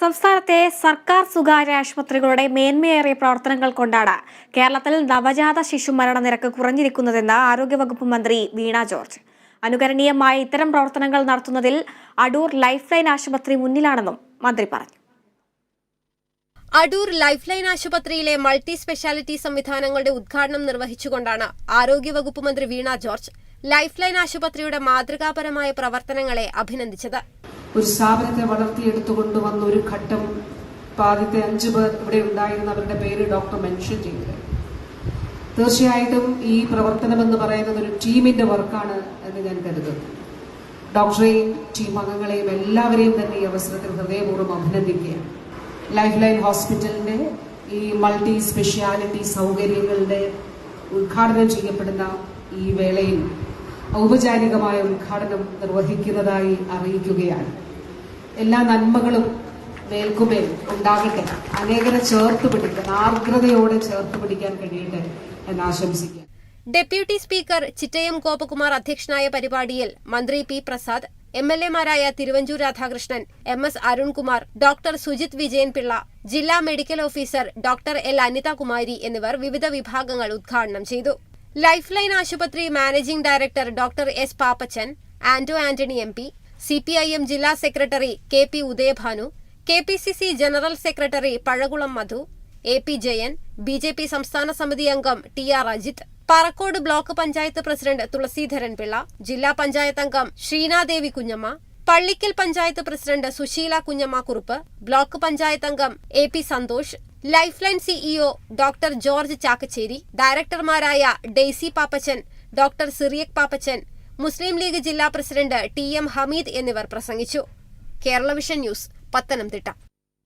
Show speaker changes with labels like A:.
A: സംസ്ഥാനത്തെ സർക്കാർ സ്വകാര്യ ആശുപത്രികളുടെ മേന്മയേറിയ പ്രവർത്തനങ്ങൾ കൊണ്ടാണ് കേരളത്തിൽ നവജാത ശിശു മരണ നിരക്ക് കുറഞ്ഞിരിക്കുന്നതെന്ന് ആരോഗ്യവകുപ്പ് മന്ത്രി വീണ ജോർജ്. അനുകരണീയമായ ഇത്തരം പ്രവർത്തനങ്ങൾ നടത്തുന്നതിൽ അടൂർ ലൈഫ് ലൈൻ ആശുപത്രി മുന്നിലാണെന്നും മന്ത്രി പറഞ്ഞു.
B: അടൂർ ലൈഫ് ലൈൻ ആശുപത്രിയിലെ മൾട്ടി സ്പെഷ്യാലിറ്റി സംവിധാനങ്ങളുടെ ഉദ്ഘാടനം നിർവഹിച്ചുകൊണ്ടാണ് ആരോഗ്യവകുപ്പ് മന്ത്രി വീണ ജോർജ് ലൈഫ് ലൈൻ ആശുപത്രിയുടെ മാതൃകാപരമായ പ്രവർത്തനങ്ങളെ അഭിനന്ദിച്ചത്.
C: ഒരു സ്ഥാപനത്തെ വളർത്തിയെടുത്തുകൊണ്ട് കൊണ്ടുവന്ന ഒരു ഘട്ടം ആദ്യത്തെ അഞ്ചു പേർ ഇവിടെ ഉണ്ടായിരുന്നവരുടെ പേര് ഡോക്ടർ മെൻഷൻ ചെയ്തത് തീർച്ചയായിട്ടും ഈ പ്രവർത്തനം എന്ന് പറയുന്നത് ഒരു ടീമിന്റെ വർക്കാണ് എന്ന് ഞാൻ കരുതുന്നു. ഡോക്ടറെയും ടീം അംഗങ്ങളെയും എല്ലാവരെയും തന്നെ ഈ അവസരത്തിൽ ഹൃദയപൂർവം അഭിനന്ദിക്കുകയാണ്. ലൈഫ് ലൈൻ ഹോസ്പിറ്റലിന്റെ ഈ മൾട്ടി സ്പെഷ്യാലിറ്റി സൗകര്യങ്ങളുടെ ഉദ്ഘാടനം ചെയ്യപ്പെടുന്ന ഈ വേളയിൽ ഔപചാരികമായ ഉദ്ഘാടനം നിർവഹിക്കുന്നതായി അറിയിക്കുകയാണ്. എല്ലാ നന്മകളും മേൽക്കുമേൽ ഉണ്ടാകട്ടെ. അനേകരെ ചേർത്ത് പിടിക്കാൻ ആർദ്രതയോടെ ചേർത്ത് പിടിക്കാൻ കഴിയട്ടെ എന്ന് ആശംസിക്കാം.
B: ഡെപ്യൂട്ടി സ്പീക്കർ ചിറ്റയം ഗോപകുമാർ അധ്യക്ഷനായ പരിപാടിയിൽ മന്ത്രി P Prasad M L എമാരായ Thiruvanchoor Radhakrishnan M S Arunkumar doctor Sujith Vijayan Pillai ജില്ലാ medical officer doctor L Anithakumari എന്നിവർ വിവിധ വിഭാഗങ്ങൾ ഉദ്ഘാടനം ചെയ്തു. ലൈഫ് ലൈൻ ആശുപത്രി managing director doctor S Pappachan Anto Antony M P C P I M ജില്ലാ secretary K P Udayabhanu K P C C general secretary Pazhakulam Madhu A P Jayan B J P സംസ്ഥാന സമിതി അംഗം T R Ajith Parakkode block panchayat president Thulaseedharan Pillai ജില്ലാ പഞ്ചായത്ത് അംഗം Sreenadevi Kunjamma Pallikkal panchayat president Susheela Kunjamma Kurup block panchayat അംഗം A P Santhosh life line CEO doctor George Chakkacheri ഡയറക്ടർമാരായ Daisy Pappachan doctor Cyriac Pappachan Muslim League ജില്ലാ president T M Hameed എന്നിവർ പ്രസംഗിച്ചു. Kerala vision news Pathanamthitta.